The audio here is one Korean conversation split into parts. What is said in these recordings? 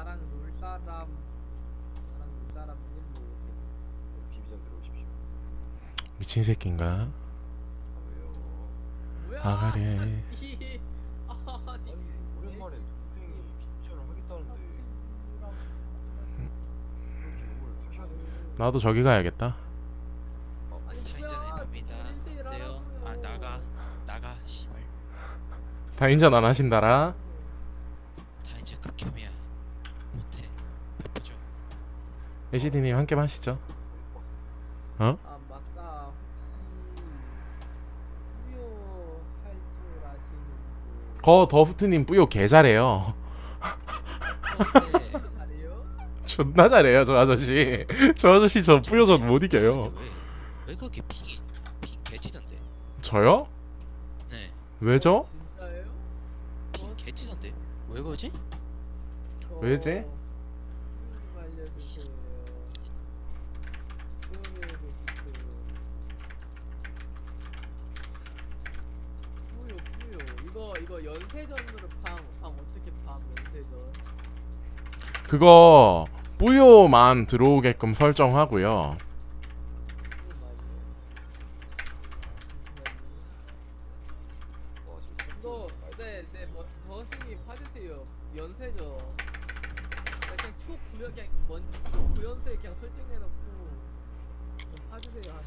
나랑 놀 사람 나랑 놀 사람 이름 모르겠어. 비비전 들어오십시오. 미친 새끼인가? 아 왜요? 뭐야? 아, 그래. 이- 아, 니- 아니 오랜만에 동생이 비비전을 하겠다는데 그렇게 욕을 하셔야 돼요. 나도 저기 가야겠다. 아니, 뭐야? 일대일 네요. 아 하라고요. 나가 나가 씨발. 다인전 안 하신다라. 다인전 극혐이야. 못해. 바쁘죠. 에시디님 함께 마시죠. 어? 아 맞다 혹시 후요할 줄 아시는 분거 더프트님 뿌요 개 잘해요. 어, 네. 잘해요? 존나 잘해요 저 아저씨. 저 아저씨 저 뿌요 전 못 이겨요. 왜, 왜 그렇게 핑이 핑 개튀던데? 저요? 네. 왜죠? 진짜예요? 핑 개튀던데. 왜 그러지? 저 왜지? 좀 알려주세요. 후요에 계실 때. 후요 후요 이거 연세전으로 방, 방 어떻게 방 연세전 그거 뿌요만 들어오게끔 설정하고요. 지금 이거 네네 뭐 버스님 봐주세요 연세죠 그냥 초 구연 그냥 먼 구연세 그냥 설정해놓고 좀 봐주세요 하나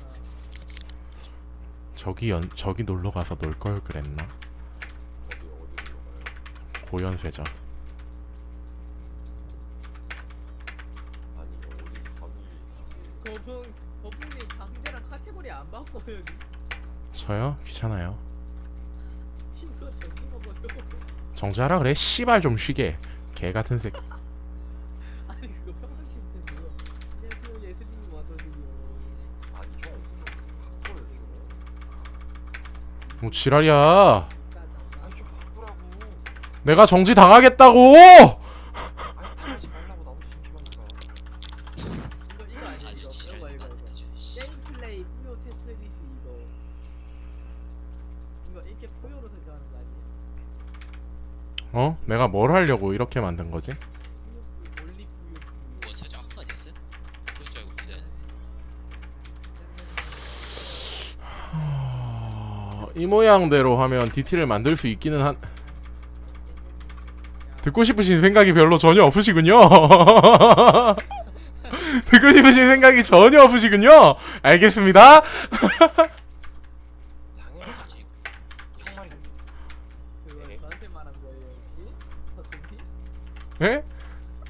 저기 연 저기 놀러 가서 놀 걸 그랬나? 고연세죠. 아니 어디 감히 이게 거북 거북님 강제랑 카테고리 안 바꿔요 여기 저요? 귀찮아요. 이거 정신 먹어요 정지하라 그래. 씨발 좀 쉬게. 개 같은 새끼. 아니 그거 평소 캠인데요 안녕하세요 예슬님 와서요 아니 형 바꿔요 좀. 뭐 지랄이야. 내가 정지 당하겠다고. 어? 내가 뭘 하려고 이렇게 만든 거지? 이 모양대로 하면 DT를 만들 수 있기는 한 듣고 싶으신 생각이 별로 전혀 없으시군요. 듣고 싶으신 생각이 전혀 없으시군요. 알겠습니다. 당연하지. 형 말이 그거 네. 저한테 말한 거예요 혹시? 서준이? 예?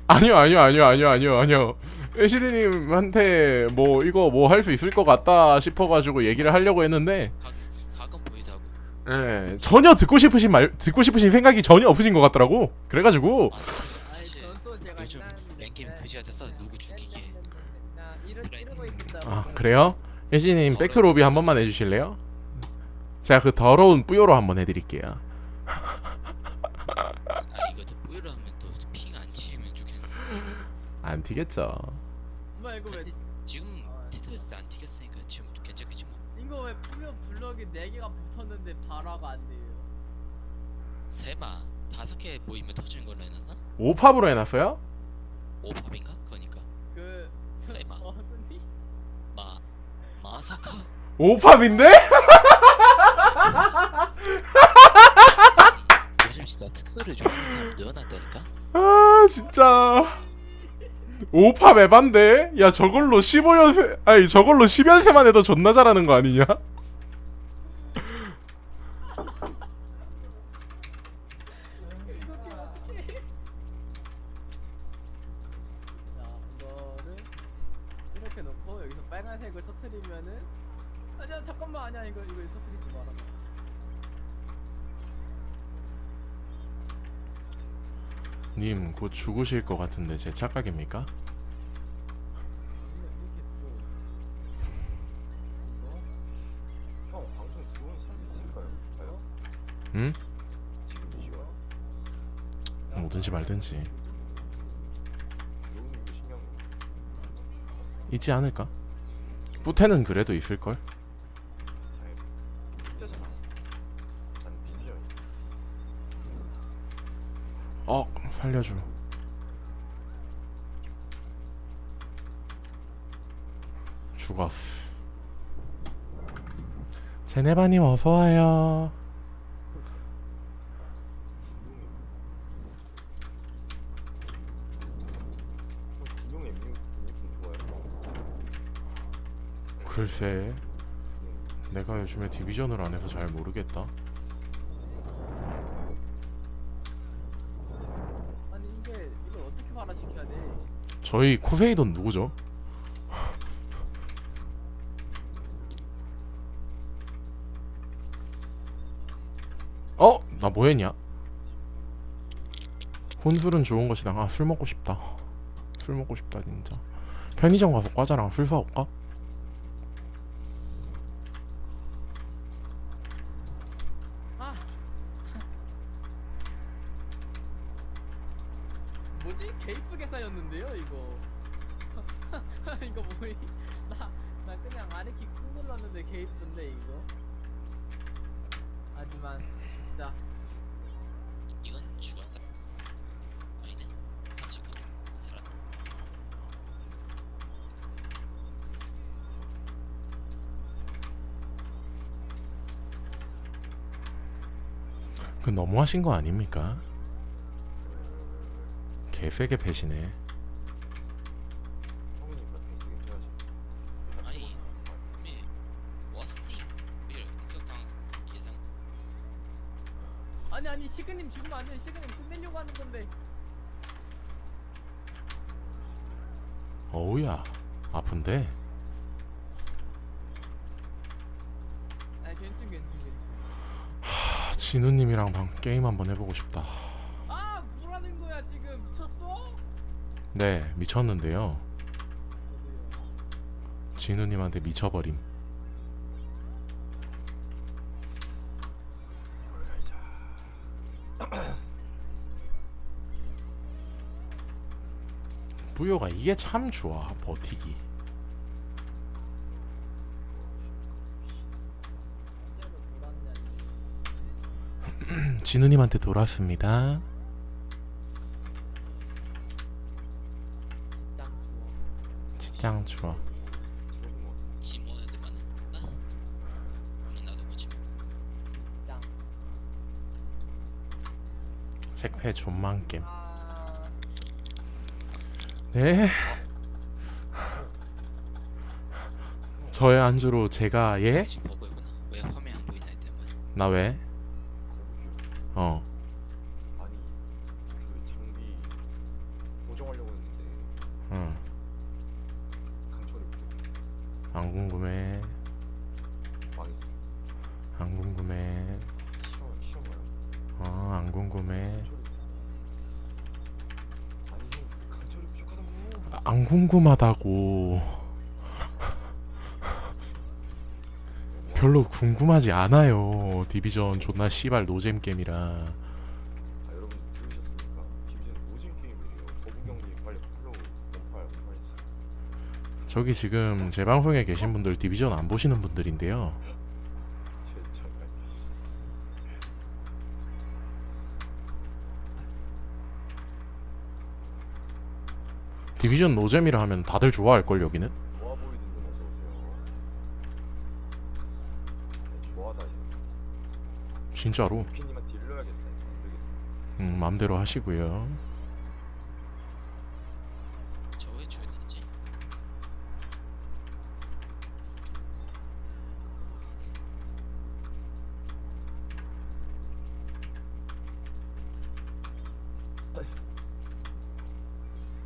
아니요, 아니요, 아니요, 아니요, 아니요, 아니요. 에시드님한테 뭐 이거 뭐 할 수 있을 것 같다 싶어가지고 얘기를 하려고 했는데. 예, 전혀 듣고 싶으신 말, 듣고 싶으신 생각이 전혀 없으신 것 같더라고. 그래가지고 아, 사실 요즘 랭게임 네. 그지 누구 죽이게. 이러고 있습니다. 아 그래요? 에시님 백투로비 한 번만 해주실래요? 제가 그 더러운 뿌요로 한번 해드릴게요. 아 이거 또 뿌이로 하면 또 핑 안 치면 좋겠네. 안 튀겠죠. 이거 왜 지금 아, 테토였을 때안 튀겼으니까 지금 괜찮겠지 뭐. 이거 왜 뿌요 블럭이 4 개가 붙었는데 발화가 안 돼요? 세마 다섯 개 모이면 터지는 걸로 해놨나? 오팝으로 해놨어요? 오팝인가? 그거니까. 그 설마. 어른이 마 마사카. 오팝인데? 요즘 진짜 특수를 좋아하는 사람 늘어났다니까. 아 진짜. 오팝 에반데? 야 저걸로 15연세 아니 저걸로 10연세만 해도 존나 잘하는 거 아니냐? 이렇게 어떻게? 자 이거를 이렇게 놓고 여기서 빨간색을 터트리면은 아니야 잠깐만 아니야 이거 이거 터트리지 마라. 님 곧 죽으실 것 같은데 제 착각입니까? 형? 응? 뭐든지 말든지. 있지 않을까? 뿌테는 그래도 있을걸? 살려줘. 죽었어. 제네바님 어서와요. 글쎄 내가 요즘에 디비전을 안 해서 잘 모르겠다. 저희 코세이돈 누구죠? 어? 나 뭐했냐? 혼술은 좋은 것이다. 아, 술 먹고 싶다. 술 먹고 싶다, 진짜. 편의점 가서 과자랑 술 사올까? 아 뭐지? 개 이쁘게 쌓였는데요 이거 이거 뭐이 나, 나 그냥 아래키 꾹 눌렀는데 개 이쁜데 이거 하지만 진짜 이건 죽었다. 아니네. 아직은 살아. 그 너무하신 거 아닙니까? 개세게 패시네. 아니, 공격당 예상. 아니 아니 시그님 죽으면 안 돼 시그님 끝내려고 하는 건데 어우야, 아픈데? 아 괜찮 괜찮 괜찮 아, 진우님이랑 방 게임 한번 해보고 싶다. 아 뭐라는 거야 지금 미쳤어? 네, 미쳤는데요. 진우님한테 미쳐버림. 부여가 이게 참 좋아 버티기. 진짜로 돌았냐 이거. 진우님한테 돌았습니다. 짱 좋아 색패 겜. 아 네. 저의 안주로 제가 예? 버그구나. 왜 화면 안 보이나 했더만. 나 왜? 거북이요. 어. 아니 그 장비 고정하려고 했는데 응. 강철이 부족. 안 궁금해. 망했어. 안 궁금해. 어, 안 궁금해. 안 궁금하다고. 별로 궁금하지 않아요. 디비전 존나 씨발 노잼 게임이라. 저기 지금 제 방송에 계신 분들 디비전 안 보시는 분들인데요. 제참 디비전 노잼이라 하면 다들 좋아할 걸 여기는. 진짜로. 음, 마음대로 하시고요. 저왜 줘야 되지?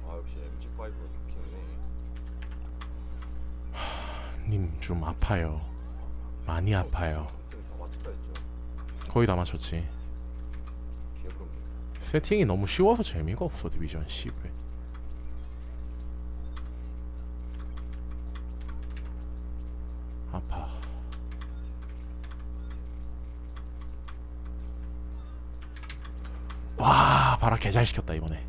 아 역시 MG5가 좋긴 해. 님 좀 아파요. 많이 아파요. 거의 다 맞췄지. 세팅이 너무 쉬워서 재미가 없어 디비전 10에. 아파. 와, 바라 개잘 시켰다 이번에.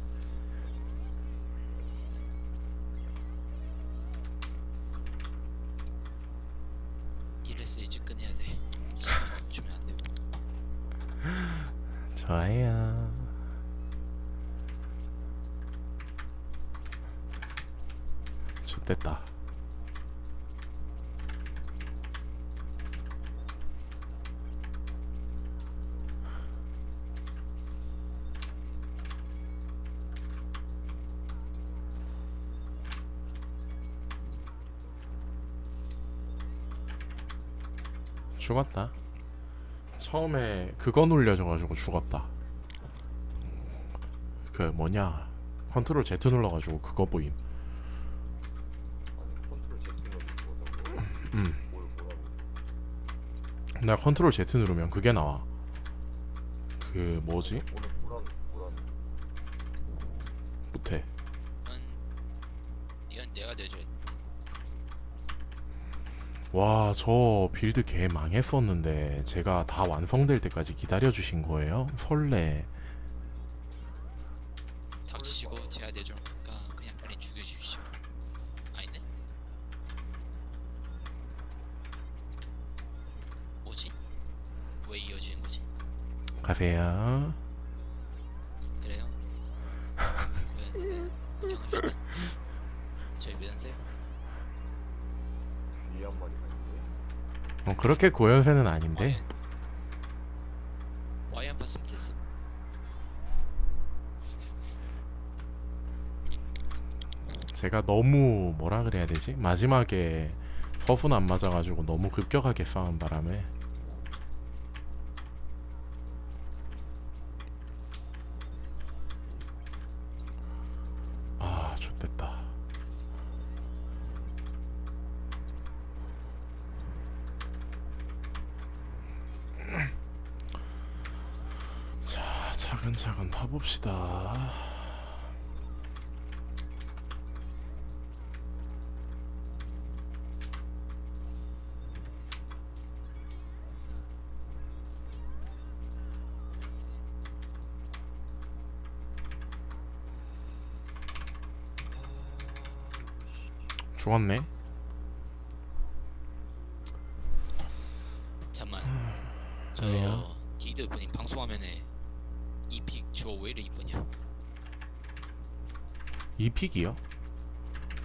좋아요. 좋됐다. 죽었다. 처음에 그거 눌려져가지고 죽었다. 그 뭐냐 컨트롤 Z 눌러가지고 그거 보임. 음. 나 컨트롤 Z 누르면 그게 나와. 그 뭐지? 오늘 뭐라는 뭐라는 못해. 이건 이건 내가 내줘야 돼. 와, 저 빌드 개 망했었는데 제가 다 완성될 때까지 기다려 주신 거예요? 설레. 닥치시고 제가 내줘니까 그냥 빨리 죽여주십시오. 아니네. 뭐지? 왜 이어지는 거지? 가세요. 그렇게 고연세는 아닌데. 와이 안 봤으면 됐어. 제가 너무 뭐라 그래야 되지? 마지막에 서순 안 맞아가지고 너무 급격하게 싸운 바람에 아 좋됐다 자 차근차근 타봅시다. 죽었네 잠만. 왜요? 저 디드 분이 방송화면에 이픽 이쁘냐? 이 픽이요?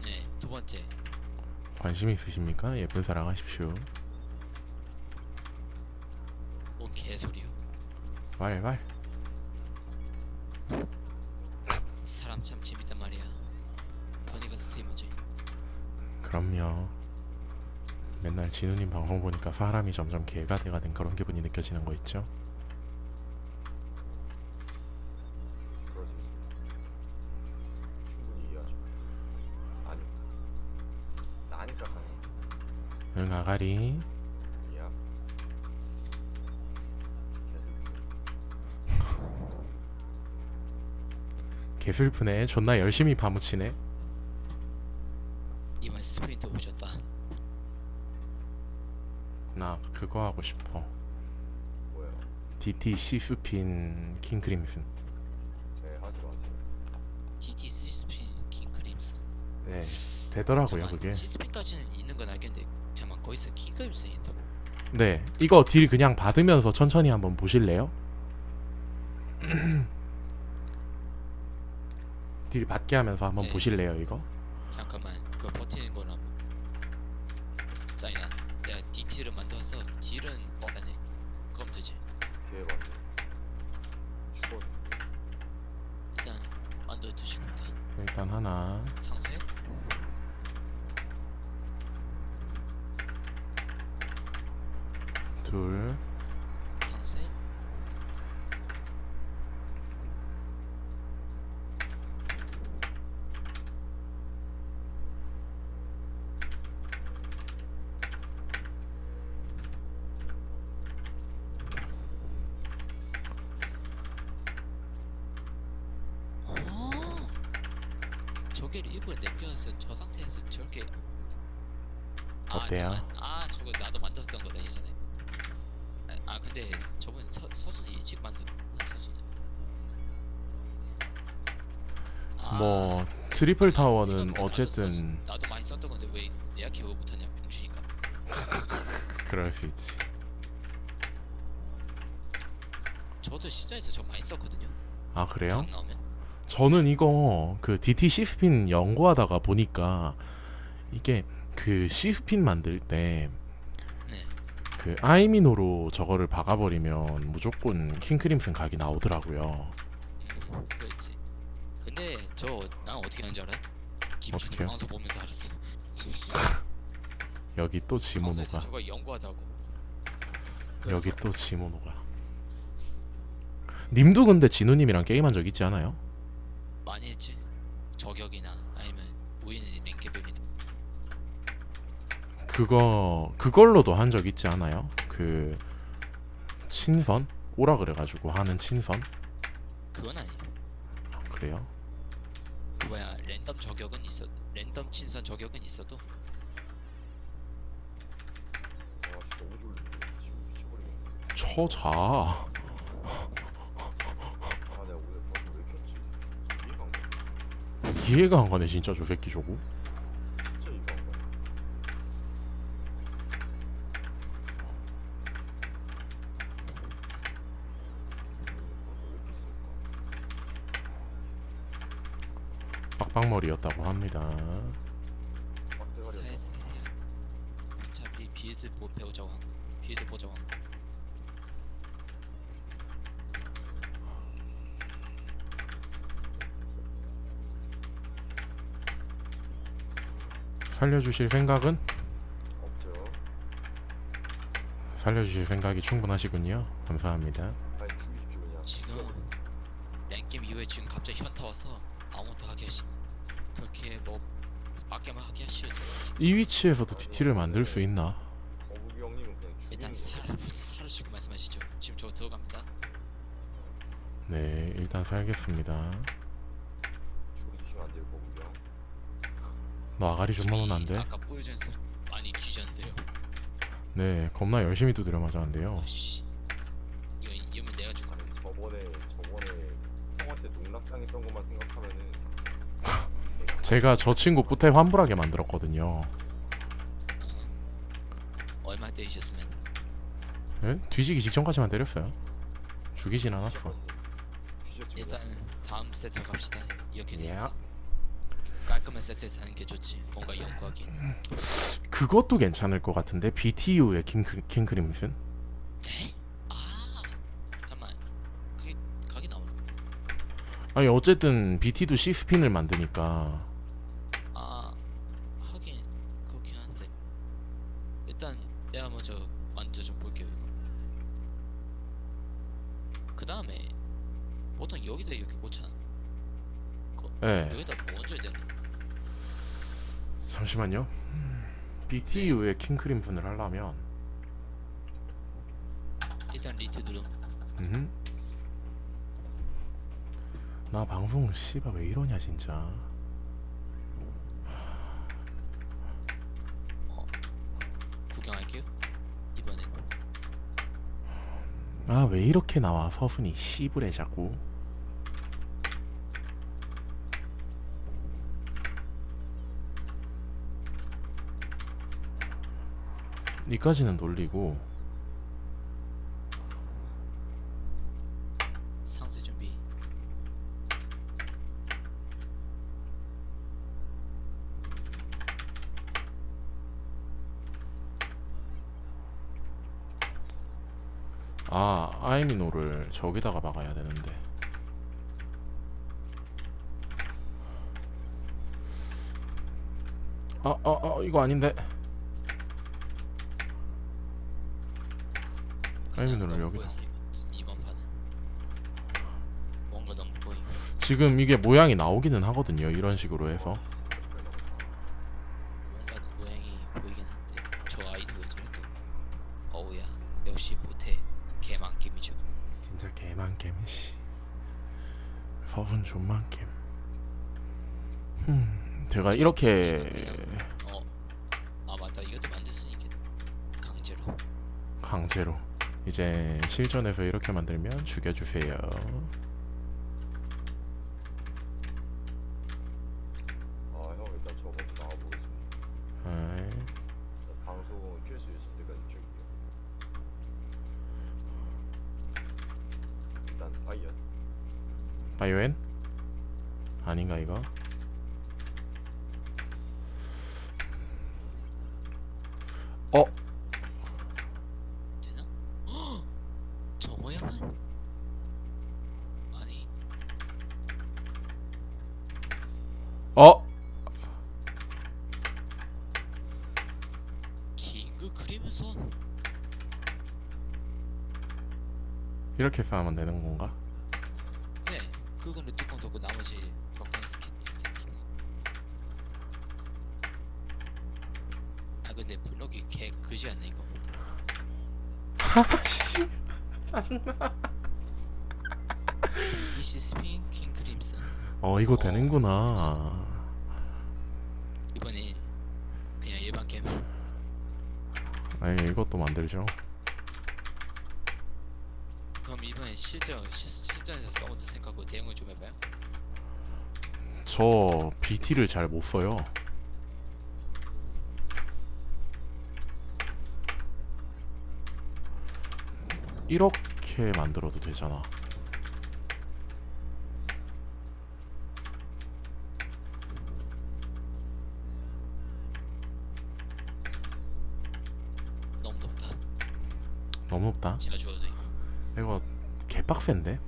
네, 두 번째. 관심 있으십니까? 예쁜 사랑 하십시오 뭔 개소리요? 말 말 사람 참 재밌단 말이야. 토니가 스트리머지. 그럼요 맨날 진우님 방송 보니까 사람이 점점 개가 돼가 된 그런 기분이 느껴지는 거 있죠? 그럴 수 있습니다 충분히 이해하죠 아니 나니까 가능 응 아가리. 개슬프네. 존나 열심히 파묻히네. 이번 스프린트 오셨다. 나 그거 하고 싶어. 뭐야? DT 시스핀 킹크림슨. 네 하지 마세요. TT 시스핀 킹 크림슨. 네 되더라고요 잠깐만, 그게. 시스핀까지는 있는 건 알겠는데 잠깐 거기서 긴급 쓰인다고. 네, 이거 딜 그냥 받으면서 천천히 한번 보실래요? 딜 받게 하면서 한번 네. 보실래요, 이거? 잠깐만, 그 버티는 거나. 짜이나, 내가 DT를 만들어서 딜은 뻗어내. 그럼 되지. 대박. 이건 일단 만들어 두시고 일단 하나. 3. 둘 상세. 어? 저게를 일부러 남겨서 저 상태에서 저렇게 아, 어때요? 잠깐만. 아 저거 나도 만들었던 거다 예전에 아, 아 근데 저번 서, 서순이 일찍 만든 서순이. 아, 뭐 트리플 타워는 어쨌든 나도 많이 썼던 건데 왜 내가 기억을 못하냐 병신이니까. 그럴 수 있지. 저도 시장에서 저 많이 썼거든요. 아 그래요? 장 나오면. 저는 이거 그 DT 시스핀 연구하다가 보니까 이게 그 시스핀 만들 때네 그 아이미노로 저거를 박아버리면 무조건 킹크림슨 각이 나오더라고요. 음, 그랬지 근데 저 난 어떻게 하는지 알아요? 김준호 어떡해요? 방송 보면서 알았어 여기 또 방송에서 지모노가 저거 연구하다고 여기 또 지모노가. 님도 근데 진우님이랑 게임한 적 있지 않아요? 많이 했지. 저격이나 아니면 우리는 랭크별이든 그거 그걸로도 한 적 있지 않아요? 그 친선 오라 그래가지고 하는 친선 그건 아니야. 아, 그래요? 그 뭐야 랜덤 저격은 있어. 랜덤 친선 저격은 있어도 너무 졸리네 지금 미쳐버리겠네 처자 아 내가 오늘 방송 왜 켰지 이해가 안 가. 이해가 안 가네 진짜 저 새끼 저거 진짜 이해가 안 가. 빡빡머리였다고 합니다. 어차피 빌드 못 배우자고 한 거. 빌드 보자고 한 거. 살려주실 생각은? 없죠 살려주실 생각이 충분하시군요 감사합니다 아니 죽이십시오 그냥 지금 랭겜 이후에 지금 갑자기 현타 와서 아무것도 하기 싫. 그렇게 뭐 밖에만 하기 싫어졌어. 이 위치에서도 DT를 만들 수 있나? 거북이 형님은 그냥 일단 죽이는 거살 살으시고 말씀하시죠. 지금 저 들어갑니다. 네 일단 살겠습니다 죽이시면 안 돼요 거북이 형 너 아가리 좀 먹으면 안 돼? 아까 보여줘서 많이 뒤졌는데요. 네 겁나 열심히 두드려 맞았는데요 오씨. 이거 이러면 내가 죽어. 저번에 저번에 형한테 농락당했던 것만 생각하면은 제가 저 친구 뿌테 환불하게 만들었거든요 얼마 때리셨으면 예? 뒤지기 직전까지만 때렸어요 죽이진 않았어 일단 다음 세트 갑시다. 이렇게 예. 되니까 깔끔한 세트에서 하는 게 좋지. 뭔가 연구하기. 그것도 괜찮을 것 같은데 BTU의 킹크, 킹크림슨? 에이? 아 잠만. 그게 각이 나오나? 아니 어쨌든 BT도 C스핀을 만드니까 예 여기다 뭐 얹어야 되는 거야? 잠시만요 BTU의 킹크림슨을 하려면 일단 리트 누름. 음흠. 나 방송 씨발 왜 이러냐 진짜 구경할게요. 이번엔 아 왜 이렇게 나와 서순이 씨부레 자꾸 이까지는 돌리고. 상세 준비. 아 아이미노를 저기다가 박아야 되는데. 아아아 이거 아닌데 너무 여기다. 이번 판은 뭔가 너무 보이. 지금 이게 모양이 나오기는 하거든요 이런 식으로 해서 뭔가 모양이 보이긴 한데 저 아이디 왜 저래 또? 어우야 역시 부태 개망김이죠. 진짜 개만겜 씨 서순 존만겜 음 제가 이렇게 어. 아 맞다 이것도 만들 수 있게 강제로. 강제로 이제 실전에서 이렇게 만들면 죽여주세요 아형 일단 저 먼저 나와보겠습니다 아이, 방송 킬수 있을 때까지 줄게요 일단 파이어 바이오엔? 아닌가 이거? 어? 되나? 헉! 저 모양은 아니 어? 킹그 크림son 싸면 되는 건가? 네 그거는 뚜껑 덮고 나머지 벽탄 스킨 스태킹 아 근데 블록이 개 그지 않네 이거. 아씨 짜증나. 이시 스핀 킹 크림슨 어 이거 되는구나. 이번엔 그냥 일반 게임. 아니 이것도 만들죠 실전 시, 실전에서 싸운다 생각하고 대응을 좀 해봐요. 저 BT를 잘 못 써요. 이렇게 만들어도 되잖아. 너무 덥다. 너무 없다? 제가 주워도 이거 개빡센데?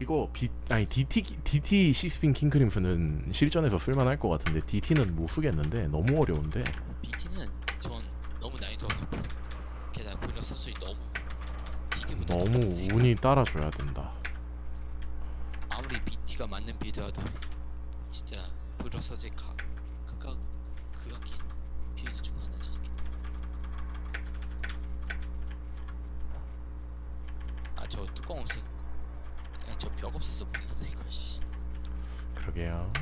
이거 B 아니 DT DT 시스핀 킹크림스는 실전에서 쓸만할 것 같은데 DT는 못 쓰겠는데 너무 어려운데 BT는 전 너무 난이도가 높고 게다가 분력 서술이 너무 DT보다 너무 운이 따라줘야 된다. 아무리 BT가 맞는 빌드라도 진짜 서술 각 극각 극악인 빌드 중 하나지 아저 뚜껑 없어서 저벽 없어서 못 넣네 이거 씨 그러게요.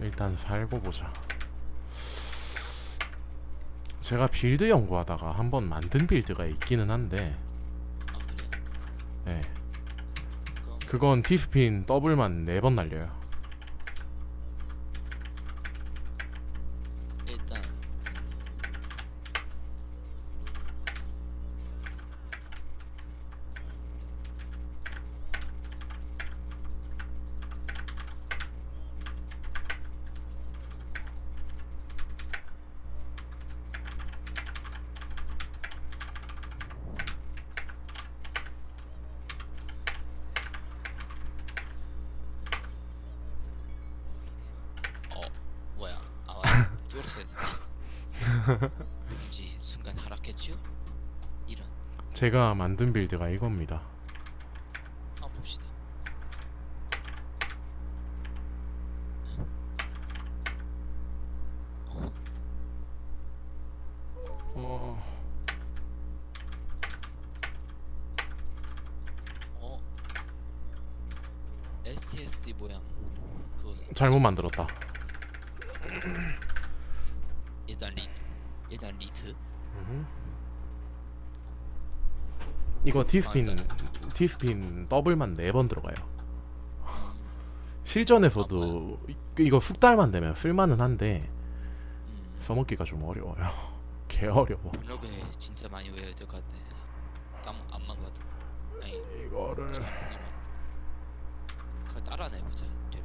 일단 살고 보자. 제가 빌드 연구하다가 한번 만든 빌드가 있기는 한데, 아 그래? 예, 그럼 그건 티스핀 더블만 4번 날려요. 일단 어 뭐야 아 뚫었어야 됐네 왠지 순간 하락했죠? 이런 제가 만든 빌드가 이겁니다. 한번 봅시다 어, 어, 어 STSD 모양 그거 잘못 만들었다. 일단 리 일단 리트 음. 이거 티스핀 맞아요. 티스핀 더블만 4번 들어가요. 음, 실전에서도 이- 이거 숙달만 되면 쓸만은 한데 음. 써먹기가 좀 어려워요. 개 어려워. 블로그에 진짜 많이 외워야 될 것 같아 땀 안만 봐도 아니 이거를 그거 따라내보자 되면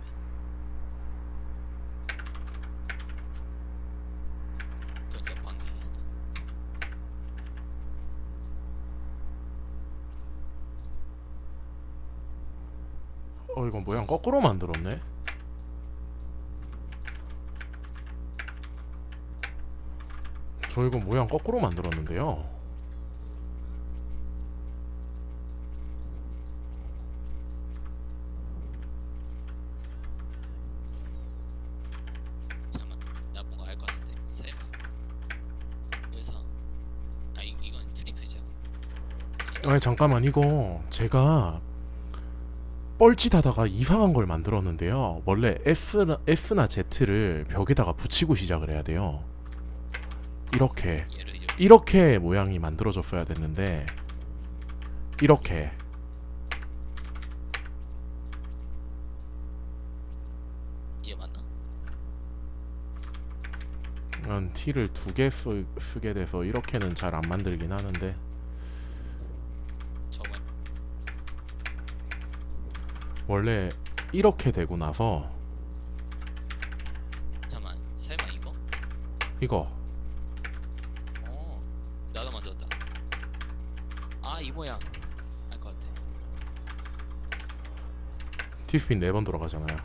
그러니까 방해해야 돼 어 이거 모양 거꾸로 만들었네. 저 이거 모양 거꾸로 만들었는데요. 잠깐만 나 뭔가 알 것 같은데. 세 여기서 아 이, 이건 아니 잠깐만 이거 제가 뻘짓하다가 이상한 걸 만들었는데요. 원래 F나, F나 Z를 벽에다가 붙이고 시작을 해야 돼요. 이렇게 이렇게 모양이 만들어졌어야 됐는데 이렇게 이해 맞나? 난 T를 두 개 쓰게 돼서 이렇게는 잘 안 만들긴 하는데 정말 원래 이렇게 되고 나서 잠깐만 설마 이거? 이거 어 나도 만들었다 아 이 모양 알 것 같아 T스핀 4번 돌아가잖아요.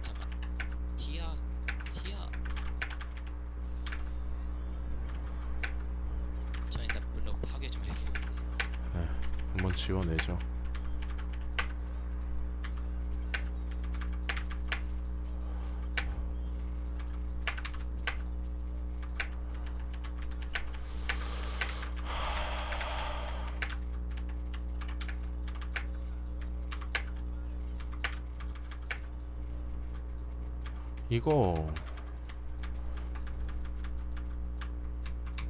잠깐 티아 지워내죠. 이거.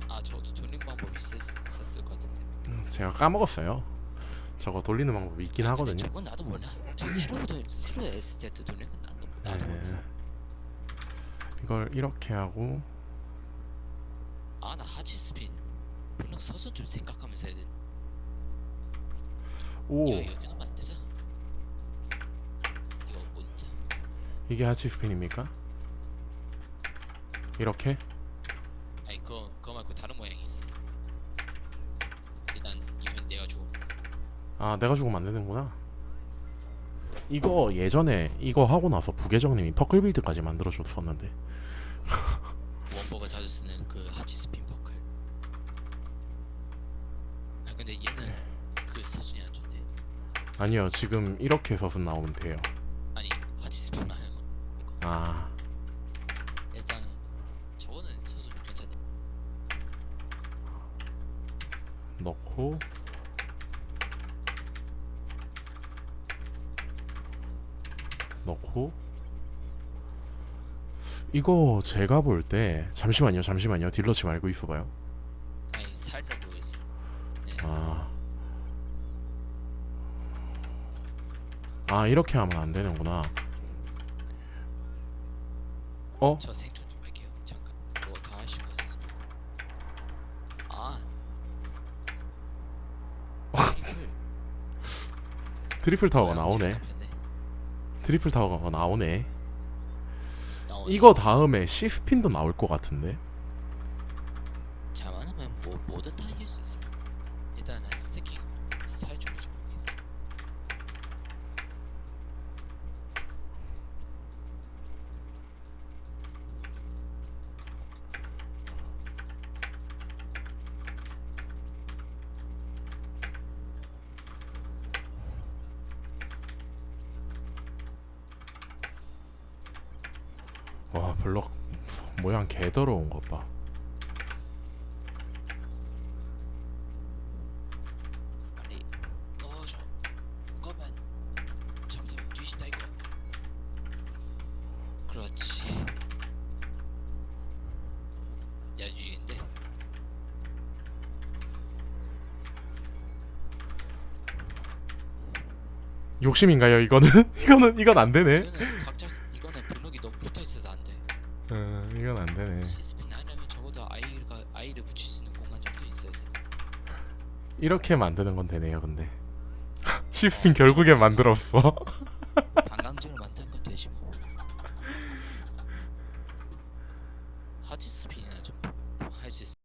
아 저도 돌림 방법이 있었, 있었을 것 같은데. 음, 제가 까먹었어요. 저거 돌리는 방법이 있긴 아, 근데 하거든요. 저건 나도 몰라. 저 새로 돌 새로 SZ 돌리는 나도 나도 몰라. 네. 이걸 이렇게 하고. 아나 하지 스핀. 분명 서순 좀 생각하면서 해야 돼. 오. 이거 여기 놓으면 안 되죠? 이거 뭔지 이게 하치 스핀입니까? 이렇게? 아니 그거 그거 말고 다른 모양이 있어. 일단 이건 내가 주고 아 내가 안 되는구나. 이거 예전에 이거 하고 나서 부계정님이 퍼클 빌드까지 만들어줬었는데. 원버가 자주 쓰는 그 하치 스핀 버클. 아 근데 얘는 그 서순이 안 좋네 아니요 지금 이렇게 서순 나오면 돼요. 아. 일단 저거는 서순 괜찮네 넣고. 넣고. 이거 제가 볼 때 잠시만요 잠시만요. 딜러치 말고 있어봐요. 아니 살려고 했어. 네. 아. 아 이렇게 하면 안 되는구나 어? 저 생존 좀 할게요. 잠깐. 뭐더 하실 거 있으면. 아. 트리플. 트리플 타워가 뭐야, 나오네. 트리플 타워가 나오네 나오네. 이거 다음에 시스핀도 나올 것 같은데 자만하면 뭐 뭐든 다 이길 수 있어. 일단 난 스태킹 살 준비 좀 할게. 와 블럭 모양 개더러운 것 봐 빨리 넣어줘. 그거면 잠들 뒤신다 이거. 그렇지. 야 유지인데. 욕심인가요 이거는? 이거는 이건 안 되네 이거는 이렇게 만드는 건 되네요 근데. 시스핀 결국엔 만들었어